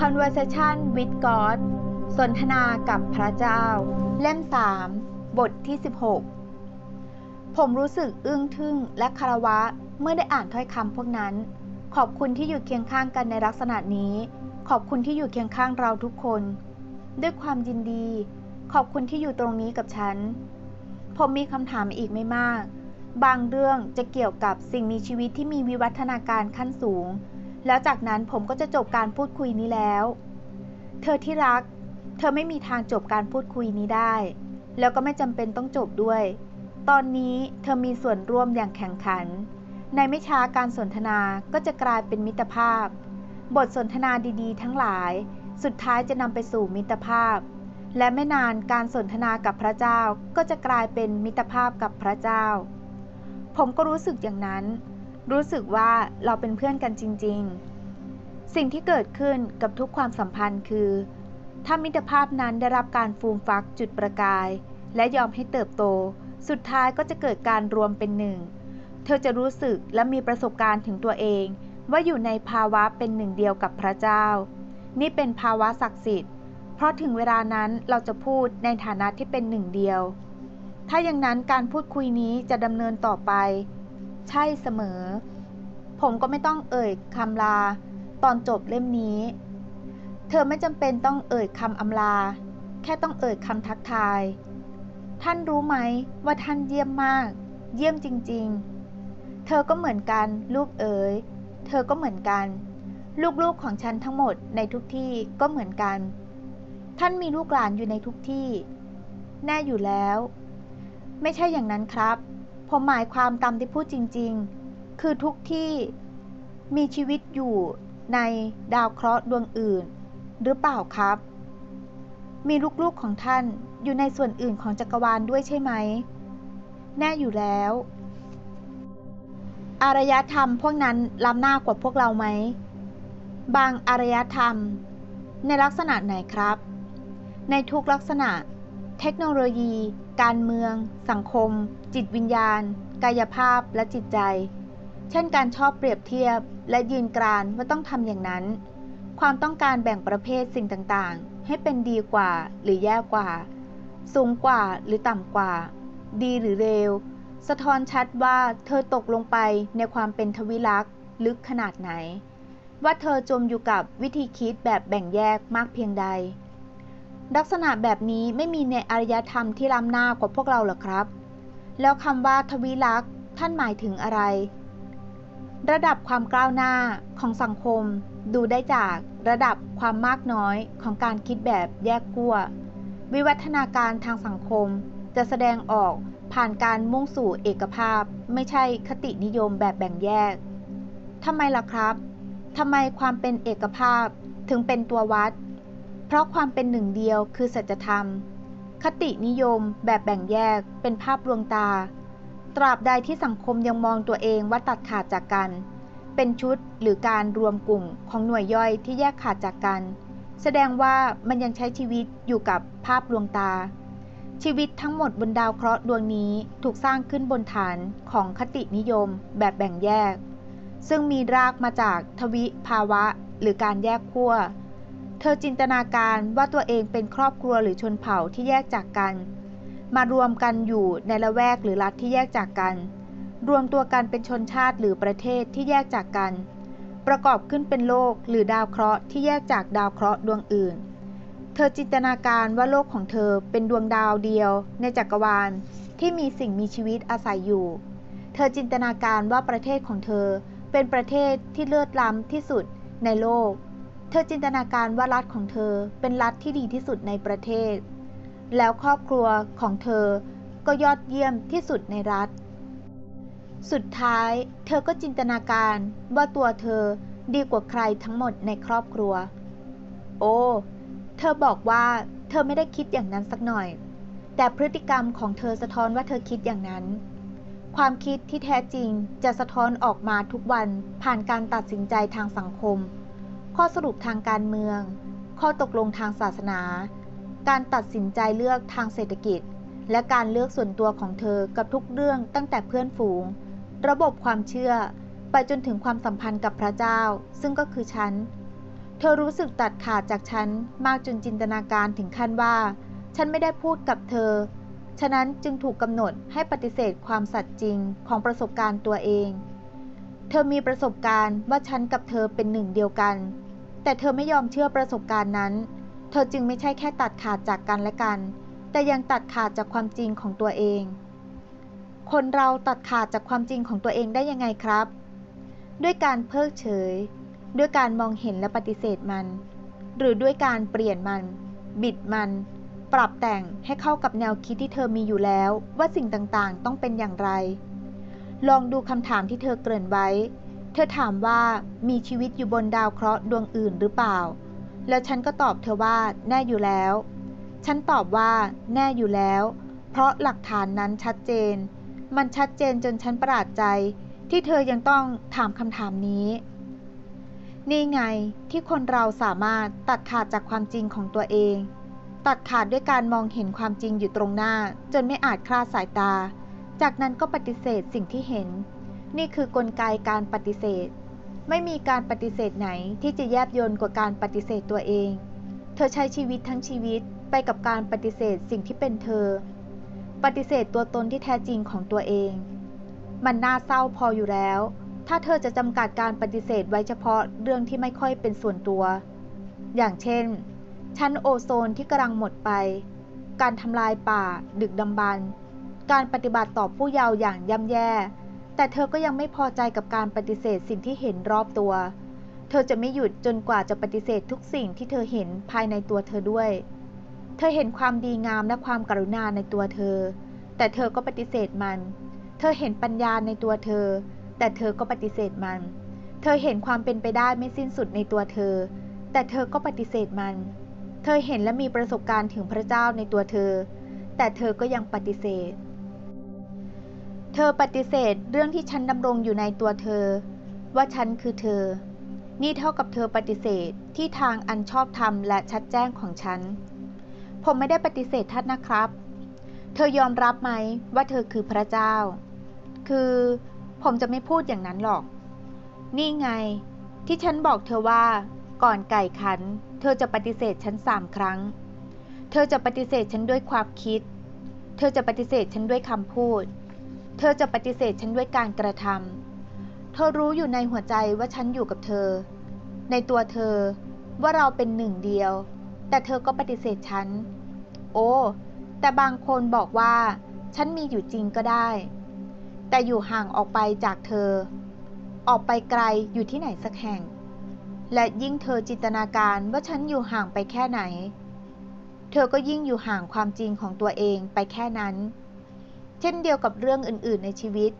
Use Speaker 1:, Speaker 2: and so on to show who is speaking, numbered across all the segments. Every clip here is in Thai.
Speaker 1: Conversation with God สนทนากับพระเจ้า เล่ม 3 บทที่ 16 ผมรู้สึกอึ้งทึ่งและคารวะเมื่อได้อ่านถ้อยคำพวกนั้น ขอบคุณที่อยู่เคียงข้างกันในลักษณะนี้ ขอบคุณที่อยู่เคียงข้างเราทุกคน ด้วยความยินดี ขอบคุณที่อยู่ตรงนี้กับฉัน ผมมีคำถามอีกไม่มาก บางเรื่องจะเกี่ยวกับสิ่งมีชีวิตที่มีวิวัฒนาการขั้นสูง แล้วจากนั้นผมก็จะจบการพูดคุยนี้แล้ว เธอที่รัก เธอไม่มีทางจบการพูดคุยนี้ได้ แล้วก็ไม่จำเป็นต้องจบด้วย ตอนนี้เธอมีส่วนร่วมอย่างแข่งขัน ในไม่ช้าการสนทนาก็จะกลายเป็นมิตรภาพ บทสนทนาดีๆ ทั้งหลาย สุดท้ายจะนำไปสู่มิตรภาพ และไม่นานการสนทนากับพระเจ้าก็จะกลายเป็นมิตรภาพกับพระเจ้า ผมก็รู้สึกอย่างนั้น รู้สึกว่าเราเป็นเพื่อนกันจริง ๆ สิ่งที่เกิดขึ้นกับทุกความสัมพันธ์คือ ถ้ามิตรภาพนั้นได้รับการฟูมฟักจุดประกาย และยอมให้เติบโต สุดท้ายก็จะเกิดการรวมเป็นหนึ่ง เธอจะรู้สึกและมีประสบการณ์ถึงตัวเอง ว่าอยู่ในภาวะเป็นหนึ่งเดียวกับพระเจ้า นี่เป็นภาวะศักดิ์สิทธิ์ เพราะถึงเวลานั้นเราจะพูดในฐานะที่เป็นหนึ่งเดียว ถ้าอย่างนั้นการพูดคุยนี้จะดำเนินต่อไป ใช่เสมอ ผมก็ไม่ต้องเอ่ยคำลา ตอนจบเล่มนี้ เธอไม่จำเป็นต้องเอ่ยคำอำลา แค่ต้องเอ่ยคำทักทาย ท่านรู้ไหมว่าท่านเยี่ยมมาก เยี่ยมจริง ๆ เธอก็เหมือนกัน ลูกเอ๋ย เธอก็เหมือนกัน ลูกๆของฉันทั้งหมดในทุกที่ก็เหมือนกัน ท่านมีลูกหลานอยู่ในทุกที่ แน่อยู่แล้ว ไม่ใช่อย่างนั้นครับ ผมหมายความตามที่พูดจริง ๆ คือทุกที่มีชีวิตอยู่ในดาวเคราะห์ดวงอื่น หรือเปล่าครับ มีลูกๆของท่านอยู่ในส่วนอื่นของจักรวาลด้วยใช่ไหม แน่อยู่แล้ว อารยธรรมพวกนั้นล้ำหน้ากว่าพวกเราไหม บางอารยธรรม ในลักษณะไหนครับ ในทุกลักษณะ เทคโนโลยี การเมือง สังคม จิตวิญญาณ กายภาพและจิตใจ เช่นการชอบเปรียบเทียบ และยืนกรานว่าต้องทำอย่างนั้น ความต้องการแบ่งประเภทสิ่งต่างๆ ให้เป็นดีกว่าหรือแย่กว่า สูงกว่าหรือต่ำกว่า ดีหรือเร็วสะท้อนชัดว่าเธอตกลงไปในความเป็นทวิลักษ์ลึกขนาดไหน ว่าเธอจมอยู่กับวิธีคิดแบบแบ่งแยกมากเพียงใด ลักษณะแบบนี้ไม่มีในอารยธรรมที่ล้ำหน้ากว่าพวกเราหรอครับ แล้วคำว่าทวิลักษ์ท่านหมายถึงอะไร ระดับความก้าวหน้าของสังคม ดูได้จากระดับความมากน้อยของการคิดแบบแยกขั้ว วิวัฒนาการทางสังคมจะแสดงออกผ่านการมุ่งสู่เอกภาพ ไม่ใช่คตินิยมแบบแบ่งแยกทำไมล่ะครับทำไมความเป็นเอกภาพถึงเป็นตัววัด เพราะความเป็นหนึ่งเดียวคือสัจธรรม คตินิยม แบบแบ่งแยกเป็นภาพลวงตา ตราบใดที่สังคมยังมองตัวเองว่าตัดขาดจากกัน เป็นชุดหรือการรวมกลุ่มของหน่วยย่อยที่แยกขาดจากกัน แสดงว่ามันยังใช้ชีวิตอยู่กับภาพลวงตา ชีวิตทั้งหมดบนดาวเคราะห์ดวงนี้ถูกสร้างขึ้นบนฐานของคตินิยม แบบแบ่งแยก ซึ่งมีรากมาจากทวิภาวะ หรือการแยกขั้ว เธอจินตนาการว่าตัวเองเป็นครอบครัวหรือชนเผ่าที่แยกจากกัน มารวมกันอยู่ในละแวกหรือรัฐที่แยกจากกัน รวมตัวกันเป็นชนชาติหรือประเทศที่แยกจากกัน ประกอบขึ้นเป็นโลกหรือดาวเคราะห์ที่แยกจากดาวเคราะห์ดวงอื่น เธอจินตนาการว่าโลกของเธอเป็นดวงดาวเดียว ในจักรวาลที่มีสิ่งมีชีวิตอาศัยอยู่ เธอจินตนาการว่าประเทศของเธอเป็นประเทศที่เลิศล้ำที่สุดในโลก เธอจินตนาการว่ารัฐของเธอเป็นรัฐที่ดีที่สุดในประเทศ แล้วครอบครัวของเธอก็ยอดเยี่ยมที่สุดในรัฐ สุดท้าย เธอก็จินตนาการว่าตัวเธอดีกว่าใครทั้งหมดในครอบครัว โอ้ เธอบอกว่าเธอไม่ได้คิดอย่างนั้นสักหน่อย แต่พฤติกรรมของเธอสะท้อนว่าเธอคิดอย่างนั้น ความคิดที่แท้จริงจะสะท้อนออกมาทุกวันผ่านการตัดสินใจทางสังคม ข้อสรุปทางการเมือง ข้อตกลงทางศาสนา การตัดสินใจเลือกทางเศรษฐกิจ และการเลือกส่วนตัวของเธอกับทุกเรื่องตั้งแต่เพื่อนฝูง ระบบความเชื่อ ไปจนถึงความสัมพันธ์กับพระเจ้า ซึ่งก็คือฉัน เธอรู้สึกตัดขาดจากฉันมากจนจินตนาการถึงขั้นว่า ฉันไม่ได้พูดกับเธอ ฉะนั้นจึงถูกกำหนดให้ปฏิเสธความสัตย์จริงของประสบการณ์ตัวเอง เธอมีประสบการณ์ว่าฉันกับเธอเป็นหนึ่งเดียวกัน แต่เธอไม่ยอมเชื่อประสบการณ์นั้น เธอจึงไม่ใช่แค่ตัดขาดจากกันและกัน แต่ยังตัดขาดจากความจริงของตัวเอง คนเราตัดขาดจากความจริงของตัวเองได้ยังไงครับ ด้วยการเพิกเฉย ด้วยการมองเห็นและปฏิเสธมัน หรือด้วยการเปลี่ยนมัน บิดมัน ปรับแต่งให้เข้ากับแนวคิดที่เธอมีอยู่แล้ว ว่าสิ่งต่างๆ ต้องเป็นอย่างไร ลองดูคำถามที่เธอเกริ่นไว้ เธอถามว่ามีชีวิตอยู่บนดาวเคราะห์ดวงอื่นหรือเปล่า แล้วฉันก็ตอบเธอว่าแน่อยู่แล้ว ฉันตอบว่าแน่อยู่แล้ว เพราะหลักฐานนั้นชัดเจน มันชัดเจนจนฉันประหลาดใจ ที่เธอยังต้องถามคำถามนี้ นี่ไงที่คนเราสามารถตัดขาดจากความจริงของตัวเอง ตัดขาดด้วยการมองเห็นความจริงอยู่ตรงหน้า จนไม่อาจคลาดสายตา จากนั้นก็ปฏิเสธสิ่งที่เห็น นี่คือกลไกการปฏิเสธ ไม่มีการปฏิเสธไหนที่จะแยบยลกว่าการปฏิเสธตัวเอง เธอใช้ชีวิตทั้งชีวิตไปกับการปฏิเสธสิ่งที่เป็นเธอ ปฏิเสธตัวตนที่แท้จริงของตัวเอง มันน่าเศร้าพออยู่แล้ว ถ้าเธอจะจำกัดการปฏิเสธไว้เฉพาะเรื่องที่ไม่ค่อยเป็นส่วนตัว อย่างเช่น ชั้นโอโซนที่กำลังหมดไป การทำลายป่า ดึกดำบรรพ์ การปฏิบัติต่อผู้เยาว์อย่างย่ำแย่ แต่เธอก็ยังไม่พอใจกับการปฏิเสธสิ่งที่เห็นรอบตัว เธอจะไม่หยุดจนกว่าจะปฏิเสธทุกสิ่งที่เธอเห็นภายในตัวเธอด้วย เธอเห็นความดีงามและความกรุณาในตัวเธอ แต่เธอก็ปฏิเสธมัน เธอเห็นปัญญาในตัวเธอ แต่เธอก็ปฏิเสธมัน เธอเห็นความเป็นไปได้ไม่สิ้นสุดในตัวเธอ แต่เธอก็ปฏิเสธมัน เธอเห็นและมีประสบการณ์ถึงพระเจ้าในตัวเธอ แต่เธอก็ยังปฏิเสธ เธอปฏิเสธเรื่องที่ฉันดำรงอยู่ในตัวเธอ ว่าฉันคือเธอ นี่เท่ากับเธอปฏิเสธที่ทางอันชอบธรรมและชัดแจ้งของฉัน ผมไม่ได้ปฏิเสธท่านนะครับ เธอยอมรับไหมว่าเธอคือพระเจ้า คือผมจะไม่พูดอย่างนั้นหรอก นี่ไง ที่ฉันบอกเธอว่าก่อนไก่ขัน เธอจะปฏิเสธฉันสามครั้ง เธอจะปฏิเสธฉันด้วยความคิด เธอจะปฏิเสธฉันด้วยคำพูด เธอจะปฏิเสธฉันด้วยการกระทำเธอรู้อยู่ในหัวใจว่าฉันอยู่กับเธอ ในตัวเธอว่าเราเป็นหนึ่งเดียว แต่เธอก็ปฏิเสธฉัน โอ้ แต่บางคนบอกว่า ฉันมีอยู่จริงก็ได้ แต่อยู่ห่างออกไปจากเธอ ออกไปไกลอยู่ที่ไหนสักแห่ง และยิ่งเธอจินตนาการว่าฉันอยู่ห่างไปแค่ไหน เธอก็ยิ่งอยู่ห่างความจริงของตัวเองไปแค่นั้น เช่นเดียวกับเรื่องอื่น ๆ ในชีวิต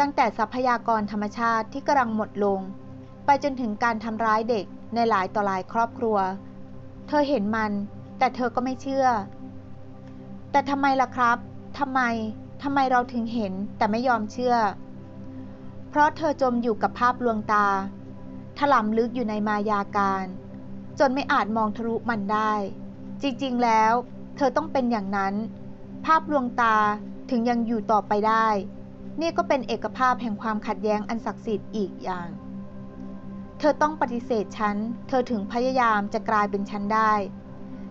Speaker 1: ตั้งแต่ทรัพยากรธรรมชาติที่กำลังหมดลง ไปจนถึงการทำร้ายเด็กในหลายต่อหลายครอบครัว เธอเห็นมัน แต่เธอก็ไม่เชื่อ แต่ทำไมล่ะครับทำไมทำไมเราถึงเห็นแต่ไม่ยอมเชื่อ เพราะเธอจมอยู่กับภาพลวงตา ถลำลึกอยู่ในมายาการ จนไม่อาจมองทะลุมันได้ จริง ๆ แล้ว เธอต้องเป็นอย่างนั้น ภาพลวงตา ถึงยังอยู่ต่อไปได้ นี่ก็เป็นเอกภาพแห่งความขัดแย้งอันศักดิ์สิทธิ์อีกอย่าง เธอต้องปฏิเสธฉัน เธอถึงพยายามจะกลายเป็นฉันได้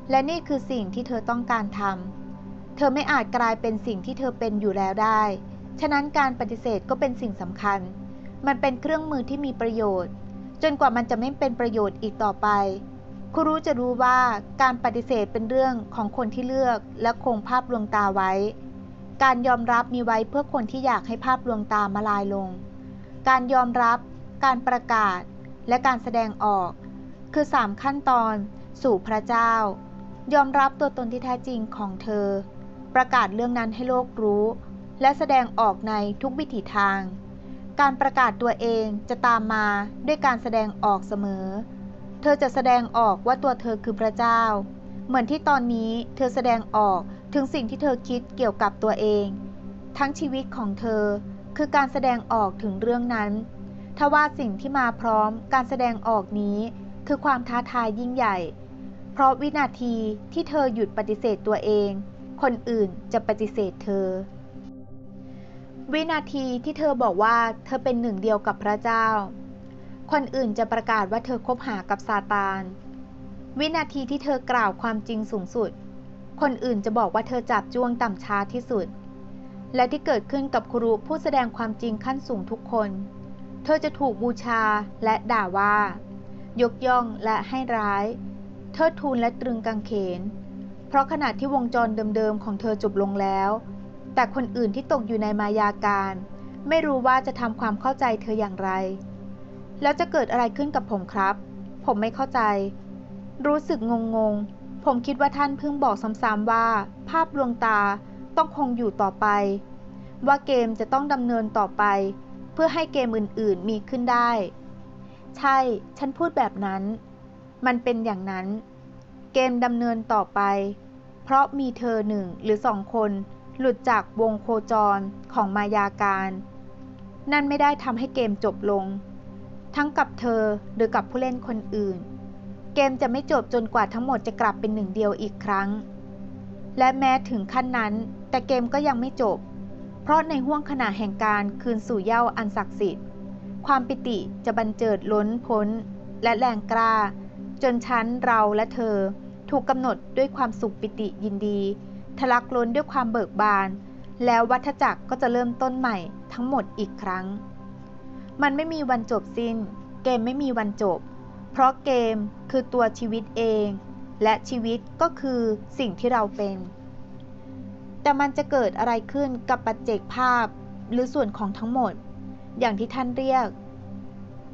Speaker 1: และนี่คือสิ่งที่เธอต้องการทำเธอไม่อาจกลายเป็นสิ่งที่เธอเป็นอยู่แล้วได้ ฉะนั้นการปฏิเสธก็เป็นสิ่งสำคัญ มันเป็นเครื่องมือที่มีประโยชน์ จนกว่ามันจะไม่เป็นประโยชน์อีกต่อไปคุรู้จะรู้ว่าการปฏิเสธเป็นเรื่องของคนที่เลือกและคงภาพลวงตาไว้ การยอมรับมีไว้เพื่อคนที่อยากให้ภาพลวงตามาลายลง การยอมรับ การประกาศ และการแสดงออก คือสามขั้นตอน สู่พระเจ้า ยอมรับตัวตนที่แท้จริงของเธอ ประกาศเรื่องนั้นให้โลกรู้ และแสดงออกในทุกวิถีทาง การประกาศตัวเองจะตามมาด้วยการแสดงออกเสมอ เธอจะแสดงออกว่าตัวเธอคือพระเจ้า เหมือนที่ตอนนี้เธอแสดงออก ถึงสิ่งที่เธอคิดเกี่ยวกับตัวเอง ทั้งชีวิตของเธอ คือการแสดงออกถึงเรื่องนั้นทว่าสิ่งที่มาพร้อมการแสดงออกนี้ คือความท้าทายยิ่งใหญ่ เพราะวินาทีที่เธอหยุดปฏิเสธตัวเอง คนอื่นจะปฏิเสธเธอ วินาทีที่เธอบอกว่าเธอเป็นหนึ่งเดียวกับพระเจ้า คนอื่นจะประกาศว่าเธอคบหากับซาตาน วินาทีที่เธอกล่าวความจริงสูงสุด คนอื่นจะบอกว่าเธอจับจ้วงต่ำช้าที่สุด และที่เกิดขึ้นกับครูผู้แสดงความจริงขั้นสูงทุกคน เธอจะถูกบูชาและด่าว่า ยกย่องและให้ร้ายเทิดทูนและตรึงกางเขน เพราะขณะที่วงจรเดิมๆของเธอจบลงแล้ว แต่คนอื่นที่ตกอยู่ในมายาการ ไม่รู้ว่าจะทำความเข้าใจเธออย่างไร แล้วจะเกิดอะไรขึ้นกับผมครับ ผมไม่เข้าใจ รู้สึกงงๆ ผมคิดว่าท่านเพิ่งบอกซ้ำๆว่า ภาพลวงตาต้องคงอยู่ต่อไป ว่าเกมจะต้องดำเนินต่อไป เพื่อให้เกมอื่นๆมีขึ้นได้ ใช่ ฉันพูดแบบนั้น มันเป็นอย่างนั้น เกมดำเนินต่อไป เพราะมีเธอหนึ่งหรือสองคน หลุดจากวงโคจรของมายาการ นั่นไม่ได้ทำให้เกมจบลง ทั้งกับเธอหรือกับผู้เล่นคนอื่น เกมจะไม่จบจนกว่าทั้งหมดจะกลับเป็นหนึ่งเดียวอีกครั้ง และแม้ถึงขั้นนั้น แต่เกมก็ยังไม่จบ เพราะในห่วงขณะแห่งการคืนสู่เย้าอันศักดิ์สิทธิ์ ความปิติจะบันเจิดล้นพ้น และแรงกล้า จนฉันเราและเธอ ถูกกำหนดด้วยความสุขปิติยินดี ทะลักล้นด้วยความเบิกบาน แล้ววัฏจักรก็จะเริ่มต้นใหม่ทั้งหมดอีกครั้ง มันไม่มีวันจบสิ้น เกมไม่มีวันจบ เพราะเกมคือตัวชีวิตเอง และชีวิตก็คือสิ่งที่เราเป็น แต่มันจะเกิดอะไรขึ้นกับปัจเจกภาพหรือส่วนของทั้งหมด อย่างที่ท่านเรียก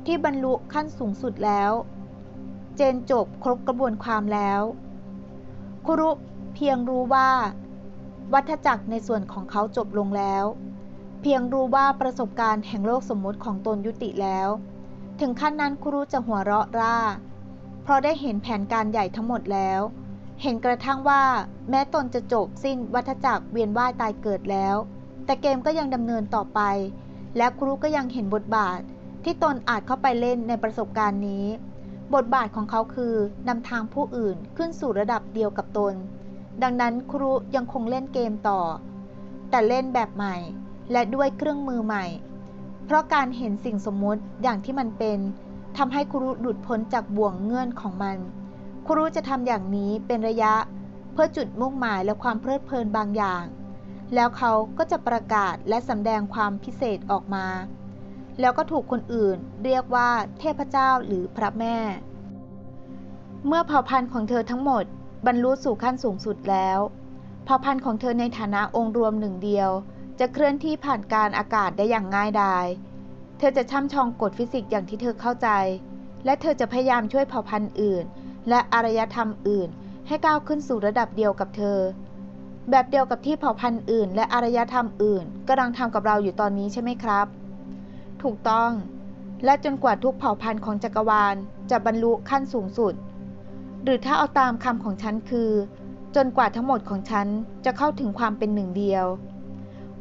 Speaker 1: ที่บรรลุขั้นสูงสุดแล้ว เจนจบครบกระบวนความแล้วครุเพียงรู้ว่า วัฏจักรในส่วนของเขาจบลงแล้ว เพียงรู้ว่าประสบการณ์แห่งโลกสมมติของตนยุติแล้ว ถึงขั้นนั้นครูจะหัวเราะร่า เพราะได้เห็นแผนการใหญ่ทั้งหมดแล้ว เห็นกระทั่งว่าแม้ตนจะจบสิ้นวัฏจักรเวียนว่ายตายเกิดแล้ว แต่เกมก็ยังดำเนินต่อไป และครูก็ยังเห็นบทบาท ที่ตนอาจเข้าไปเล่นในประสบการณ์นี้ บทบาทของเขาคือนำทางผู้อื่นขึ้นสู่ระดับเดียวกับตน ดังนั้นครูยังคงเล่นเกมต่อ แต่เล่นแบบใหม่ และด้วยเครื่องมือใหม่ เพราะการเห็นสิ่งสมมุติอย่างที่มันเป็นทำให้ครูหลุดพ้นจากบ่วงเงื่อนของมัน ครูจะทำอย่างนี้เป็นระยะเพื่อจุดมุ่งหมายและความเพลิดเพลินบางอย่าง แล้วเขาก็จะประกาศและสำแดงความพิเศษออกมา แล้วก็ถูกคนอื่นเรียกว่าเทพเจ้าหรือพระแม่ เมื่อเผ่าพันธุ์ของเธอทั้งหมดบรรลุสู่ขั้นสูงสุดแล้ว เผ่าพันธุ์ของเธอในฐานะองค์รวมหนึ่งเดียว จะเคลื่อนที่ผ่านการอากาศได้อย่างง่ายดาย เธอจะช่ำชองกฎฟิสิกส์อย่างที่เธอเข้าใจ และเธอจะพยายามช่วยเผ่าพันธุ์อื่น และอารยธรรมอื่น ให้ก้าวขึ้นสู่ระดับเดียวกับเธอ แบบเดียวกับที่เผ่าพันธุ์อื่น และอารยธรรมอื่นกำลังทำกับเราอยู่ตอนนี้ใช่ไหมครับ ถูกต้อง และจนกว่าทุกเผ่าพันธุ์ของจักรวาล จะบรรลุขั้นสูงสุด หรือถ้าเอาตามคำของฉันคือ จนกว่าทั้งหมดของฉันจะเข้าถึงความเป็นหนึ่งเดียว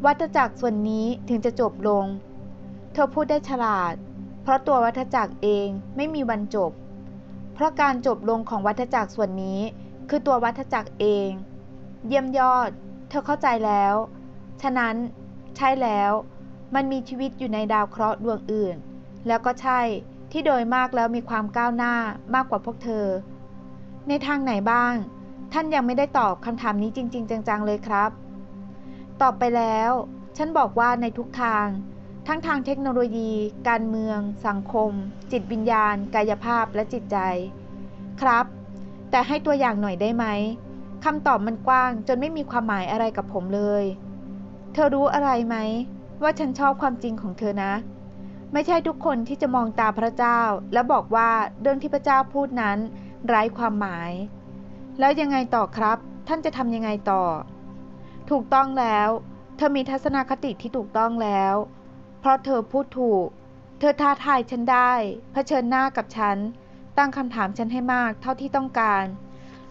Speaker 1: วัฏจักรส่วนนี้ถึงจะจบลง เธอพูดได้ฉลาด เพราะตัววัฏจักรเองไม่มีวันจบ เพราะการจบลงของวัฏจักรส่วนนี้ คือตัววัฏจักรเอง เยี่ยมยอด เธอเข้าใจแล้ว ฉะนั้น ใช่แล้ว มันมีชีวิตอยู่ในดาวเคราะห์ดวงอื่น แล้วก็ใช่ที่โดยมากแล้วมีความก้าวหน้ามากกว่าพวกเธอ ในทางไหนบ้าง ท่านยังไม่ได้ตอบคำถามนี้จริง ๆ จังๆเลยครับ ตอบไปแล้ว ฉันบอกว่าในทุกทาง ทั้งทางเทคโนโลยี การเมือง สังคม จิตวิญญาณ กายภาพและจิตใจ ครับ แต่ให้ตัวอย่างหน่อยได้ไหมคำตอบมันกว้างจนไม่มีความหมายอะไรกับผมเลย เธอรู้อะไรไหม ว่าฉันชอบความจริงของเธอนะ ไม่ใช่ทุกคนที่จะมองตาพระเจ้า และบอกว่าเรื่องที่พระเจ้าพูดนั้นไร้ความหมาย แล้วยังไงต่อครับ ท่านจะทำยังไงต่อ ถูกต้องแล้ว เธอมีทัศนคติที่ถูกต้องแล้ว เพราะเธอพูดถูก เธอท้าทายฉันได้ เผชิญหน้ากับฉัน ตั้งคำถามฉันให้มากเท่าที่ต้องการ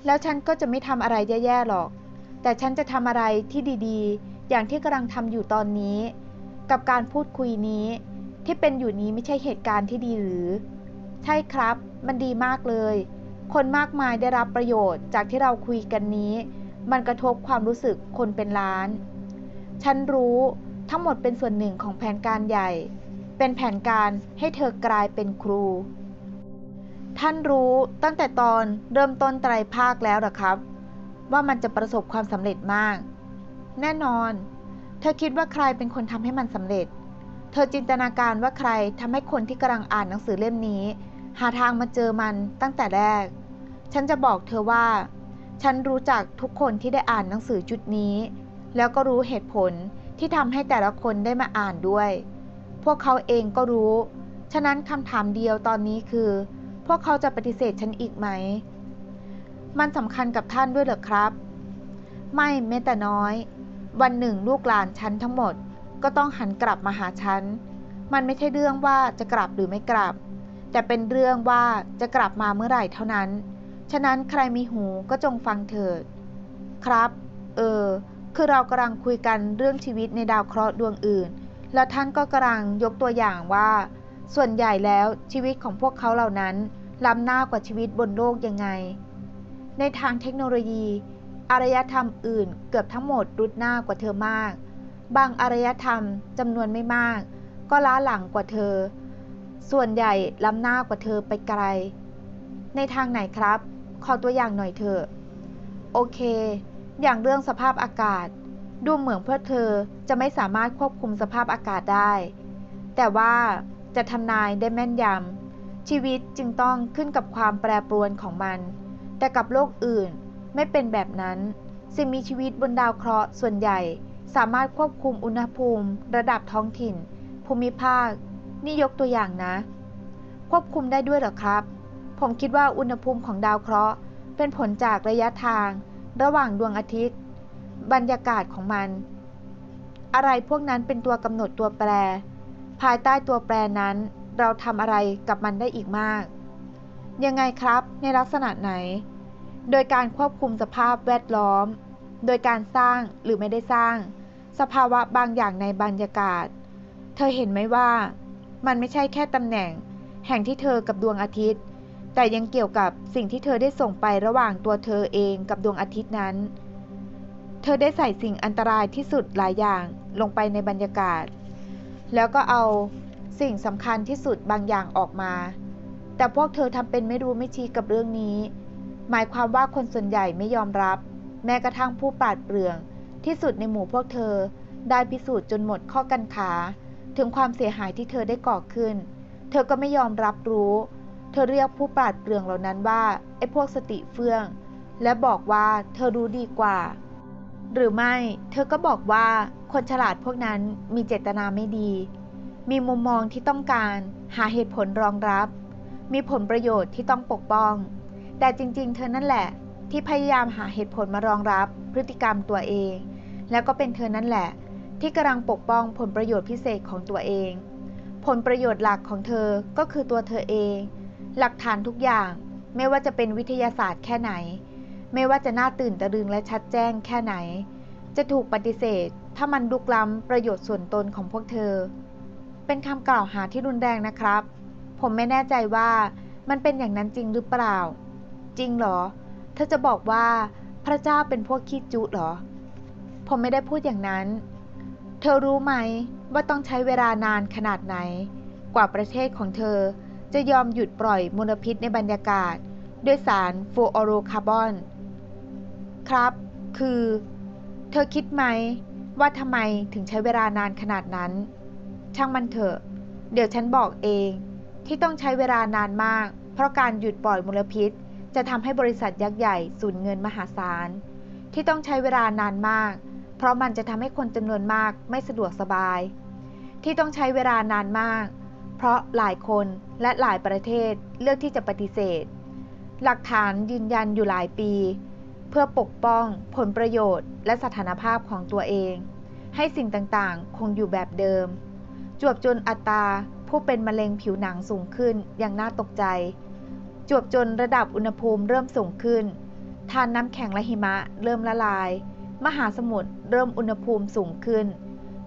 Speaker 1: แล้วฉันก็จะไม่ทำอะไรแย่ๆหรอก แต่ฉันจะทำอะไรที่ดีๆ อย่างที่กำลังทำอยู่ตอนนี้ กับการพูดคุยนี้ ที่เป็นอยู่นี้ไม่ใช่เหตุการณ์ที่ดีหรือ ใช่ครับ มันดีมากเลย คนมากมายได้รับประโยชน์จากที่เราคุยกันนี้ มันกระทบความรู้สึกคนเป็นล้าน ฉันรู้ทั้งหมดเป็นส่วนหนึ่งของแผนการใหญ่ เป็นแผนการให้เธอกลายเป็นครู ท่านรู้ตั้งแต่ตอนเริ่มต้นไตรภาคแล้วหรอครับ ว่ามันจะประสบความสำเร็จมาก แน่นอน เธอคิดว่าใครเป็นคนทำให้มันสำเร็จ เธอจินตนาการว่าใครทำให้คนที่กำลังอ่านหนังสือเล่มนี้ หาทางมาเจอมันตั้งแต่แรก ฉันจะบอกเธอว่า ฉันรู้จักทุกคนที่ได้อ่านหนังสือจุดนี้ แล้วก็รู้เหตุผลที่ทำให้แต่ละคนได้มาอ่านด้วย พวกเขาเองก็รู้ ฉะนั้นคำถามเดียวตอนนี้คือ พวกเขาจะปฏิเสธฉันอีกไหม มันสำคัญกับท่านด้วยเหรอครับ ไม่แม้แต่น้อย วันหนึ่งลูกหลานฉันทั้งหมด ก็ต้องหันกลับมาหาฉัน มันไม่ใช่เรื่องว่าจะกลับหรือไม่กลับ แต่เป็นเรื่องว่าจะกลับมาเมื่อไหร่เท่านั้น ฉะนั้นใครมีหูก็จงฟังเถิด ครับ เออ คือเรากำลังคุยกันเรื่องชีวิตในดาวเคราะห์ดวงอื่น แล้วท่านก็กำลังยกตัวอย่างว่า ส่วนใหญ่แล้วชีวิตของพวกเขาเหล่านั้นล้ำหน้ากว่าชีวิตบนโลกยังไง ในทางเทคโนโลยี อารยธรรมอื่นเกือบทั้งหมดรุดหน้ากว่าเธอมาก บางอารยธรรมจำนวนไม่มาก ก็ล้าหลังกว่าเธอ ส่วนใหญ่ล้ำหน้ากว่าเธอไปไกล ในทางไหนครับ ขอตัวอย่างหน่อยเถอะ โอเค อย่างเรื่องสภาพอากาศ ดูเหมือนเพวกเธอจะไม่สามารถควบคุมสภาพอากาศได้ แต่ว่าจะทำนายได้แม่นยำ ชีวิตจึงต้องขึ้นกับความแปรปรวนของมัน แต่กับโลกอื่นไม่เป็นแบบนั้น สิ่งมีชีวิตบนดาวเคราะห์ส่วนใหญ่ สามารถควบคุมอุณหภูมิ ระดับท้องถิ่น ภูมิภาค นี่ยกตัวอย่างนะ ควบคุมได้ด้วยหรอครับ ผมคิดว่าอุณหภูมิของดาวเคราะห์ เป็นผลจากระยะทาง ระหว่างดวงอาทิตย์ บรรยากาศของมัน อะไรพวกนั้นเป็นตัวกำหนดตัวแปร ภายใต้ตัวแปรนั้น เราทำอะไรกับมันได้อีกมาก ยังไงครับในลักษณะไหน โดยการควบคุมสภาพแวดล้อม โดยการสร้างหรือไม่ได้สร้าง สภาวะบางอย่างในบรรยากาศ เธอเห็นไหมว่า มันไม่ใช่แค่ตำแหน่ง แห่งที่เธอกับดวงอาทิตย์ แต่ยังเกี่ยวกับสิ่งที่เธอได้ส่งไประหว่างตัวเธอเองกับดวงอาทิตย์นั้น เธอได้ใส่สิ่งอันตรายที่สุดหลายอย่างลงไปในบรรยากาศ แล้วก็เอาสิ่งสำคัญที่สุดบางอย่างออกมา แต่พวกเธอทำเป็นไม่รู้ไม่ชี้กับเรื่องนี้ หมายความว่าคนส่วนใหญ่ไม่ยอมรับ แม้กระทั่งผู้ปราดเปรื่อง ที่สุดในหมู่พวกเธอได้พิสูจน์จนหมดข้อกังขา ถึงความเสียหายที่เธอได้ก่อขึ้น เธอก็ไม่ยอมรับรู้ เธอเรียกผู้ปราดเปรื่องเหล่านั้นว่าไอ้พวกสติเฟื่อง และบอกว่าเธอรู้ดีกว่า หรือไม่ เธอก็บอกว่าคนฉลาดพวกนั้นมีเจตนาไม่ดี มีมุมมองที่ต้องการ หาเหตุผลรองรับ มีผลประโยชน์ที่ต้องปกป้อง แต่จริงๆ เธอนั่นแหละ ที่พยายามหาเหตุผลมารองรับพฤติกรรมตัวเอง แล้วก็เป็นเธอนั่นแหละ ที่กำลังปกป้องผลประโยชน์พิเศษของตัวเอง ผลประโยชน์หลักของเธอก็คือตัวเธอเอง หลักฐานทุกอย่าง ไม่ว่าจะเป็นวิทยาศาสตร์แค่ไหน ไม่ว่าจะน่าตื่นตะลึงและชัดแจ้งแค่ไหน จะถูกปฏิเสธ ถ้ามันลุกล้ำประโยชน์ส่วนตนของพวกเธอ เป็นคำกล่าวหาที่รุนแรงนะครับ ผมไม่แน่ใจว่ามันเป็นอย่างนั้นจริงหรือเปล่า จริงเหรอ เธอจะบอกว่าพระเจ้าเป็นพวกขี้จุเหรอ ผมไม่ได้พูดอย่างนั้น เธอรู้ไหมว่าต้องใช้เวลานานขนาดไหน กว่าประเทศของเธอ จะยอมหยุดปล่อยมลพิษในบรรยากาศ ด้วยสารฟลูออโรคาร์บอน ครับ คือ เธอคิดไหม ว่าทำไมถึงใช้เวลานานขนาดนั้น ช่างมันเถอะ เดี๋ยวฉันบอกเอง ที่ต้องใช้เวลานานมาก เพราะการหยุดปล่อยมลพิษ จะทำให้บริษัทยักษ์ใหญ่สูญเงินมหาศาล ที่ต้องใช้เวลานานมาก เพราะมันจะทำให้คนจำนวนมากไม่สะดวกสบาย ที่ต้องใช้เวลานานมาก เพราะหลายคนและหลายประเทศเลือกที่จะปฏิเสธ หลักฐานยืนยันอยู่หลายปี เพื่อปกป้องผลประโยชน์ และสถานภาพของตัวเอง ให้สิ่งต่างๆ คงอยู่แบบเดิม จวบจนอัตราผู้เป็นมะเร็งผิวหนังสูงขึ้นอย่างน่าตกใจ จวบจนระดับอุณหภูมิเริ่มสูงขึ้น ทานน้ำแข็งและหิมะเริ่มละลาย มหาสมุทรเริ่มอุณหภูมิสูงขึ้น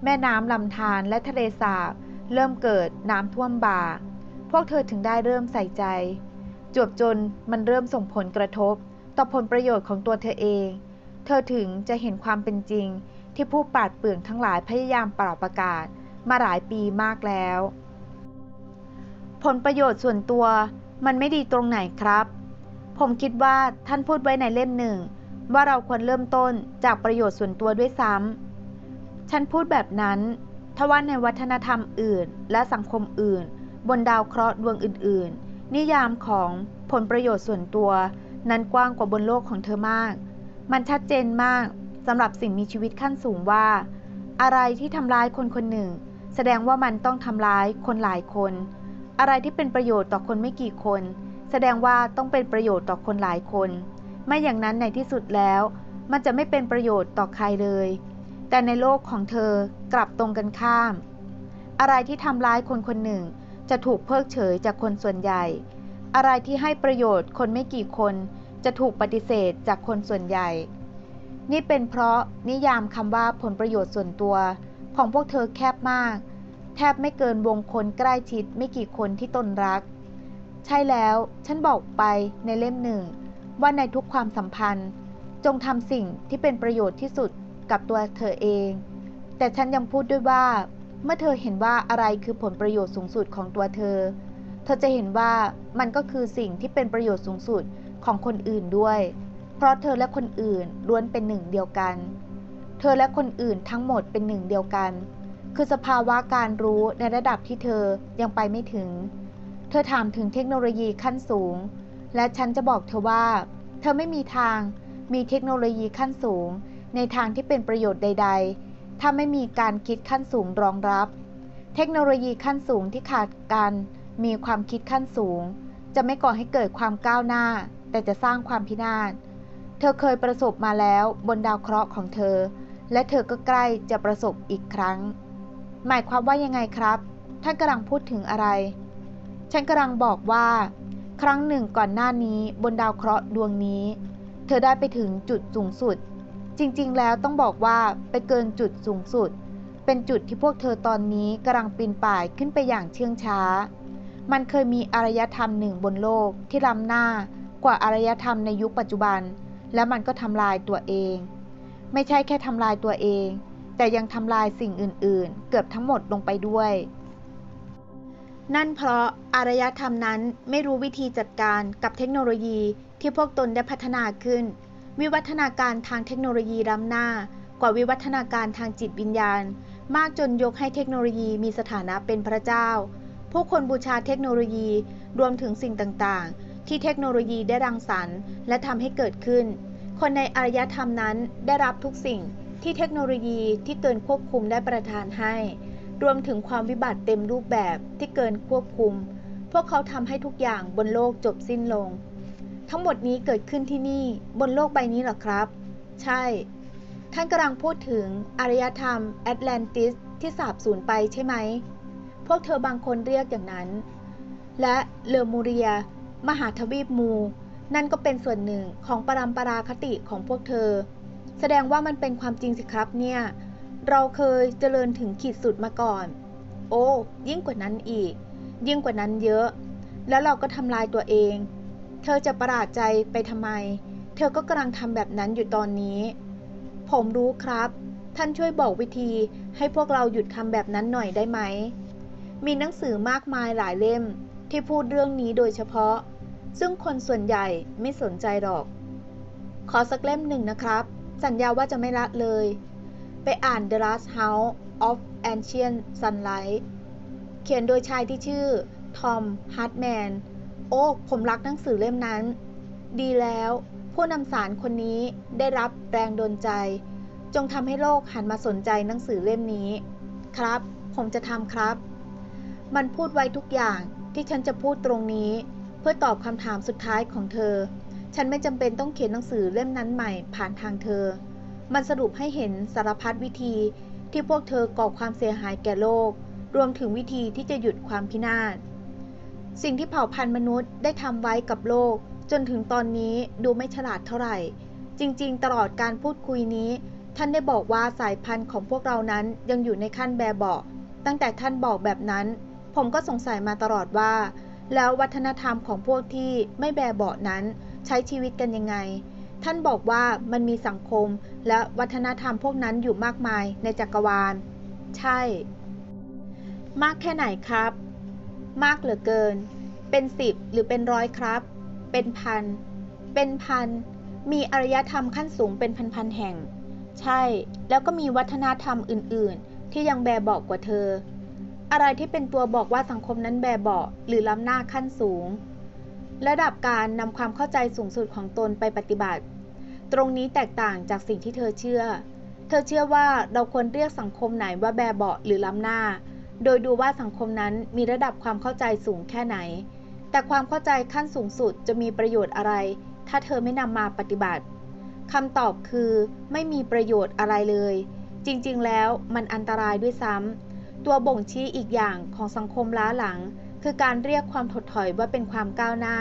Speaker 1: แม่น้ำลำธารและทะเลสาบ เริ่มเกิดน้ำท่วมบ่า พวกเธอถึงได้เริ่มใส่ใจ จวบจนมันเริ่มส่งผลกระทบ ต่อผลประโยชน์ของตัวเธอเอง เธอถึงจะเห็นความเป็นจริง ที่ผู้ปราดเปรื่องทั้งหลายพยายามเป่าประกาศ มาหลายปีมากแล้ว ผลประโยชน์ส่วนตัวมันไม่ดีตรงไหนครับ ผมคิดว่าท่านพูดไว้ในเล่มหนึ่ง ว่าเราควรเริ่มต้นจากประโยชน์ส่วนตัวด้วยซ้ำฉันพูดแบบนั้น ทว่าในวัฒนธรรมอื่น และสังคมอื่น บนดาวเคราะห์ดวงอื่น ๆ นิยามของผลประโยชน์ส่วนตัว นั้นกว้างกว่าบนโลกของเธอมาก มันชัดเจนมากสำหรับสิ่งมีชีวิตขั้นสูงว่า อะไรที่ทำร้ายคนคนหนึ่ง แสดงว่ามันต้องทำร้ายคนหลายคน อะไรที่เป็นประโยชน์ต่อคนไม่กี่คน แสดงว่าต้องเป็นประโยชน์ต่อคนหลายคน ไม่อย่างนั้นในที่สุดแล้ว มันจะไม่เป็นประโยชน์ต่อใครเลย แต่ในโลกของเธอกลับตรงกันข้าม อะไรที่ทำร้ายคนคนหนึ่ง จะถูกเพิกเฉยจากคนส่วนใหญ่ อะไรที่ให้ประโยชน์คนไม่กี่คนจะถูกปฏิเสธจากคนส่วนใหญ่ นี่เป็นเพราะนิยามคำว่าผลประโยชน์ส่วนตัว ของพวกเธอแคบมาก แทบไม่เกินวงคนใกล้ชิดไม่กี่คนที่ตนรัก ใช่แล้วฉันบอกไปในเล่มหนึ่ง ว่าในทุกความสัมพันธ์ จงทำสิ่งที่เป็นประโยชน์ที่สุด กับตัวเธอเอง แต่ฉันยังพูดด้วยว่า เมื่อเธอเห็นว่าอะไรคือผลประโยชน์สูงสุดของตัวเธอ เธอจะเห็นว่ามันก็คือสิ่งที่เป็นประโยชน์สูงสุดของคนอื่นด้วย เพราะเธอและคนอื่นล้วนเป็นหนึ่งเดียวกัน เธอและคนอื่นทั้งหมดเป็นหนึ่งเดียวกัน คือสภาวะการรู้ในระดับที่เธอยังไปไม่ถึง เธอถามถึงเทคโนโลยีขั้นสูง และฉันจะบอกเธอว่า เธอไม่มีทางมีเทคโนโลยีขั้นสูง ในทางที่เป็นประโยชน์ใด ๆ ถ้าไม่มีการคิดขั้นสูงรองรับ เทคโนโลยีขั้นสูงที่ขาดการมีความคิดขั้นสูง จะไม่ก่อให้เกิดความก้าวหน้า แต่จะสร้างความพินาศ เธอเคยประสบมาแล้วบนดาวเคราะห์ของเธอ และเธอก็ใกล้จะประสบอีกครั้ง หมายความว่ายังไงครับ ท่านกำลังพูดถึงอะไร ฉันกำลังบอกว่า ครั้งหนึ่งก่อนหน้านี้บนดาวเคราะห์ดวงนี้ เธอได้ไปถึงจุดสูงสุด จริงๆ แล้วต้องบอกว่าไปเกินจุดสูงสุด เป็นจุดที่พวกเธอตอนนี้กำลังปีนป่ายขึ้นไปอย่างเชื่องช้า มันเคยมีอารยธรรมหนึ่งบนโลกที่ล้ำหน้ากว่าอารยธรรมในยุคปัจจุบัน และมันก็ทำลายตัวเอง ไม่ใช่แค่ทำลายตัวเอง แต่ยังทำลายสิ่งอื่นๆ เกือบทั้งหมดลงไปด้วย นั่นเพราะอารยธรรมนั้นไม่รู้วิธีจัดการกับเทคโนโลยีที่พวกตนได้พัฒนาขึ้น วิวัฒนาการทางเทคโนโลยีล้ำหน้ากว่าวิวัฒนาการทางจิตวิญญาณ มากจนยกให้เทคโนโลยีมีสถานะเป็นพระเจ้า ผู้คนบูชาเทคโนโลยีรวมถึงสิ่งต่างๆ ที่เทคโนโลยีได้รังสรรค์และทำให้เกิดขึ้น คนในอารยธรรมนั้นได้รับทุกสิ่งที่เทคโนโลยีที่เกินควบคุมได้ประทานให้ รวมถึงความวิบัติเต็มรูปแบบที่เกินควบคุม พวกเขาทำให้ทุกอย่างบนโลกจบสิ้นลง ทั้งหมดนี้เกิดขึ้นที่นี่บนโลกใบนี้เหรอครับ ใช่ ท่านกำลังพูดถึงอารยธรรมแอตแลนติสที่สาบสูญไปใช่ไหม พวกเธอบางคนเรียกอย่างนั้น และเลอมูเรีย มหาทวีปมู นั่นก็เป็นส่วนหนึ่งของปรามปราคติของพวกเธอ แสดงว่ามันเป็นความจริงสิครับเนี่ย เราเคยเจริญถึงขีดสุดมาก่อน โอ้ ยิ่งกว่านั้นอีก ยิ่งกว่านั้นเยอะ แล้วเราก็ทำลายตัวเอง เธอจะประหลาดใจไปทำไม เธอก็กำลังทำแบบนั้นอยู่ตอนนี้ ผมรู้ครับ ท่านช่วยบอกวิธีให้พวกเราหยุดทำแบบนั้นหน่อยได้ไหม มีหนังสือมากมายหลายเล่มที่พูดเรื่องนี้โดยเฉพาะ ซึ่งคนส่วนใหญ่ไม่สนใจหรอก ขอสักเล่มหนึ่งนะครับ สัญญาว่าจะไม่ละเลย ไปอ่าน The Last House of Ancient Sunlight เขียนโดยชายที่ชื่อทอมฮาร์ตแมน โอ้ ผมรักหนังสือเล่มนั้น ดีแล้ว ผู้นำสารคนนี้ได้รับแรงดลใจ จงทำให้โลกหันมาสนใจหนังสือเล่มนี้ ครับ ผมจะทำครับ มันพูดไว้ทุกอย่างที่ฉันจะพูดตรงนี้ เพื่อตอบคำถามสุดท้ายของเธอ ฉันไม่จำเป็นต้องเขียนหนังสือเล่มนั้นใหม่ผ่านทางเธอ มันสรุปให้เห็นสารพัดวิธีที่พวกเธอก่อความเสียหายแก่โลก รวมถึงวิธีที่จะหยุดความพินาศ สิ่งที่เผ่าพันธุ์มนุษย์ได้ทำไว้กับโลก จนถึงตอนนี้ดูไม่ฉลาดเท่าไหร่ จริง ๆ ตลอดการพูดคุยนี้ ท่านได้บอกว่าสายพันธุ์ของพวกเรานั้นยังอยู่ในขั้นแบบเบาะตั้งแต่ท่านบอกแบบนั้น ผมก็สงสัยมาตลอดว่า แล้ววัฒนธรรมของพวกที่ไม่แบบเบาะนั้นใช้ชีวิตกันยังไง ท่านบอกว่ามันมีสังคมและวัฒนธรรมพวกนั้นอยู่มากมายในจักรวาล ใช่ มากแค่ไหนครับ มากเหลือเกิน เป็นสิบหรือเป็นร้อยครับ เป็นพัน เป็นพัน มีอารยธรรมขั้นสูงเป็นพันๆแห่ง ใช่ แล้วก็มีวัฒนธรรมอื่น ๆ ที่ยังแบเบอกกว่าเธอ อะไรที่เป็นตัวบอกว่าสังคมนั้นแบเบาหรือล้ำหน้าขั้นสูง ระดับการนำความเข้าใจสูงสุดของตนไปปฏิบัติ ตรงนี้แตกต่างจากสิ่งที่เธอเชื่อ เธอเชื่อว่าเราควรเรียกสังคมไหนว่าแบเบาหรือล้ำหน้า โดยดูว่าสังคมนั้นมีระดับความเข้าใจสูงแค่ไหน แต่ความเข้าใจขั้นสูงสุดจะมีประโยชน์อะไร ถ้าเธอไม่นำมาปฏิบัติคำตอบคือ ไม่มีประโยชน์อะไรเลย จริงๆ แล้วมันอันตรายด้วยซ้ำตัวบ่งชี้อีกอย่างของสังคมล้าหลัง คือการเรียกความถดถอยว่าเป็นความก้าวหน้า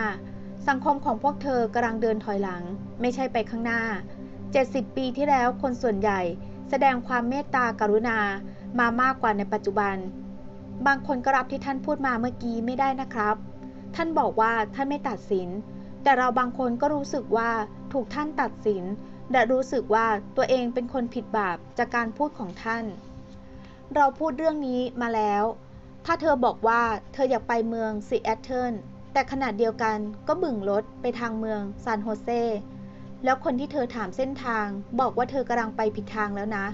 Speaker 1: สังคมของพวกเธอกำลังเดินถอยหลัง ไม่ใช่ไปข้างหน้า 70 ปีที่แล้วคนส่วนใหญ่ แสดงความเมตตากรุณามามากกว่าในปัจจุบัน บางคนก็รับที่ท่านพูดมาเมื่อกี้ไม่ได้นะครับ ท่านบอกว่าท่านไม่ตัดสิน แต่เราบางคนก็รู้สึกว่าถูกท่านตัดสิน และรู้สึกว่าตัวเองเป็นคนผิดบาปจากการพูดของท่าน เราพูดเรื่องนี้มาแล้ว ถ้าเธอบอกว่าเธออยากไปเมืองซีแอตเทิลแต่ขนาดเดียวกันก็บึ่งรถไปทางเมืองซานโฮเซแล้วคนที่เธอถามเส้นทางบอกว่าเธอกำลังไปผิดทางแล้วนะ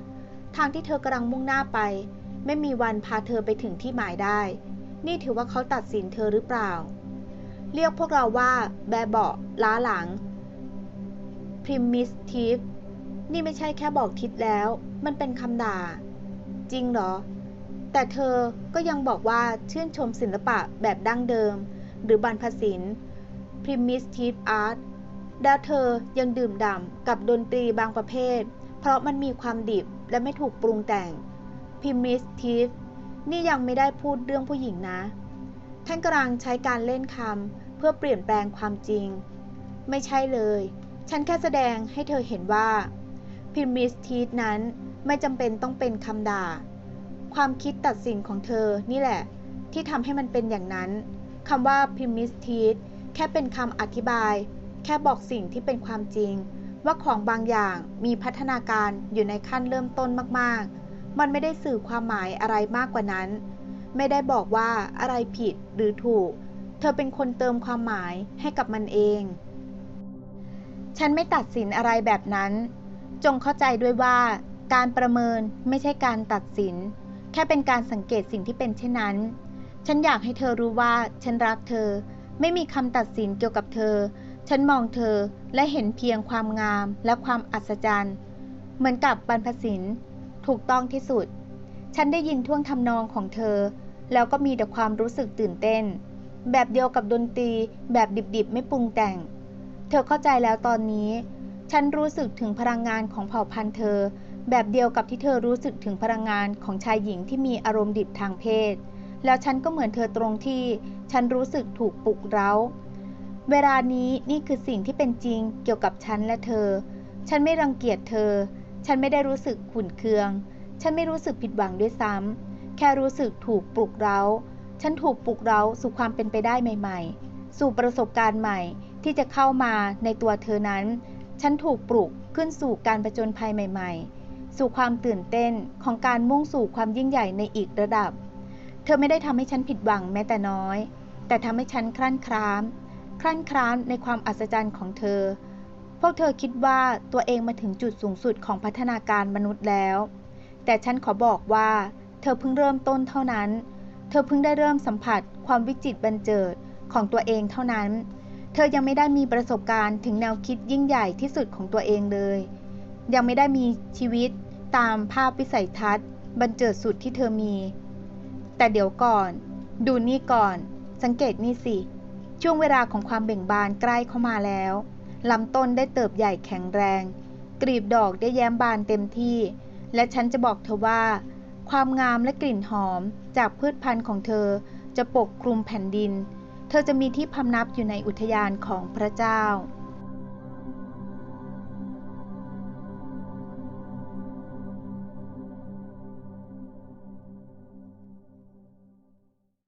Speaker 1: ทางที่เธอกำลังมุ่งหน้าไป ไม่มีวันพาเธอไปถึงที่หมายได้ นี่ถือว่าเขาตัดสินเธอหรือเปล่า เรียกพวกเราว่า แบเบาะล้าหลัง primitive นี่ไม่ใช่แค่บอกทิศแล้ว มันเป็นคำด่า จริงเหรอ แต่เธอก็ยังบอกว่าชื่นชมศิลปะแบบดั้งเดิม หรือบรรพศิลป์ primitive art แล้วเธอยังดื่มด่ำกับดนตรีบางประเภท เพราะมันมีความดิบและไม่ถูกปรุงแต่ง primitive นี่ยังไม่ได้พูดเรื่องผู้หญิงนะ ท่านกำลังใช้การเล่นคำเพื่อเปลี่ยนแปลงความจริง ไม่ใช่เลย ฉันแค่แสดงให้เธอเห็นว่า primitive นั้นไม่จำเป็นต้องเป็นคำด่า ความคิดตัดสินของเธอนี่แหละ ที่ทำให้มันเป็นอย่างนั้นคำว่า primitive แค่เป็นคำอธิบาย แค่บอกสิ่งที่เป็นความจริง ว่าของบางอย่างมีพัฒนาการอยู่ในขั้นเริ่มต้นมากๆ มันไม่ได้สื่อความหมายอะไรมากกว่านั้น ไม่ได้บอกว่าอะไรผิดหรือถูก เธอเป็นคนเติมความหมายให้กับมันเอง ฉันไม่ตัดสินอะไรแบบนั้น จงเข้าใจด้วยว่า การประเมินไม่ใช่การตัดสิน แค่เป็นการสังเกตสิ่งที่เป็นเช่นนั้น ฉันอยากให้เธอรู้ว่าฉันรักเธอ ไม่มีคำตัดสินเกี่ยวกับเธอ ฉันมองเธอและเห็นเพียงความงามและความอัศจรรย์ เหมือนกับบรรพศิลป ถูกต้องที่สุด ฉันได้ยินท่วงทำนองของเธอ แล้วก็มีแต่ความรู้สึกตื่นเต้น แบบเดียวกับดนตรีแบบดิบๆ ไม่ปรุงแต่ง เธอเข้าใจแล้วตอนนี้ ฉันรู้สึกถึงพลังงานของเผ่าพันธุ์เธอ แบบเดียวกับที่เธอรู้สึกถึงพลังงานของชายหญิงที่มีอารมณ์ดิบทางเพศ แล้วฉันก็เหมือนเธอตรงที่ฉันรู้สึกถูกปลุกเร้า เวลานี้นี่คือสิ่งที่เป็นจริงเกี่ยวกับฉันและเธอ ฉันไม่รังเกียจเธอ ฉันไม่ได้รู้สึกขุ่นเคือง ฉันไม่รู้สึกผิดหวังด้วยซ้ำ แค่รู้สึกถูกปลุกเร้า ฉันถูกปลุกเร้าสู่ความเป็นไปได้ใหม่ ๆ สู่ประสบการณ์ใหม่ที่จะเข้ามาในตัวเธอนั้น ฉันถูกปลุกขึ้นสู่การประจนภัยใหม่ ๆ สู่ความตื่นเต้นของการมุ่งสู่ความยิ่งใหญ่ในอีกระดับ เธอไม่ได้ทำให้ฉันผิดหวังแม้แต่น้อย แต่ทำให้ฉันคลั่นคล้าม คลั่นคล้ามในความอัศจรรย์ของเธอ พวกเธอคิดว่าตัวเองมาถึงจุดสูงสุดของพัฒนาการมนุษย์แล้ว แต่ฉันขอบอกว่า เธอเพิ่งเริ่มต้นเท่านั้น เธอเพิ่งได้เริ่มสัมผัส ความวิจิตรบันเจิดของตัวเองเท่านั้น เธอยังไม่ได้มีประสบการณ์ถึงแนวคิดยิ่งใหญ่ที่สุดของตัวเองเลย ยังไม่ได้มีชีวิตตามภาพวิสัยทัศน์บันเจิดสุดที่เธอมี แต่เดี๋ยวก่อน ดูนี่ก่อน สังเกตนี่สิ ช่วงเวลาของความเบ่งบานใกล้เข้ามาแล้ว ลำต้นได้เติบใหญ่แข็งแรง กลีบดอกได้แย้มบานเต็มที่ และฉันจะบอกเธอว่า ความงามและกลิ่นหอมจากพืชพันธุ์ของเธอจะปกคลุมแผ่นดิน เธอจะมีที่พำนับอยู่ในอุทยานของพระเจ้า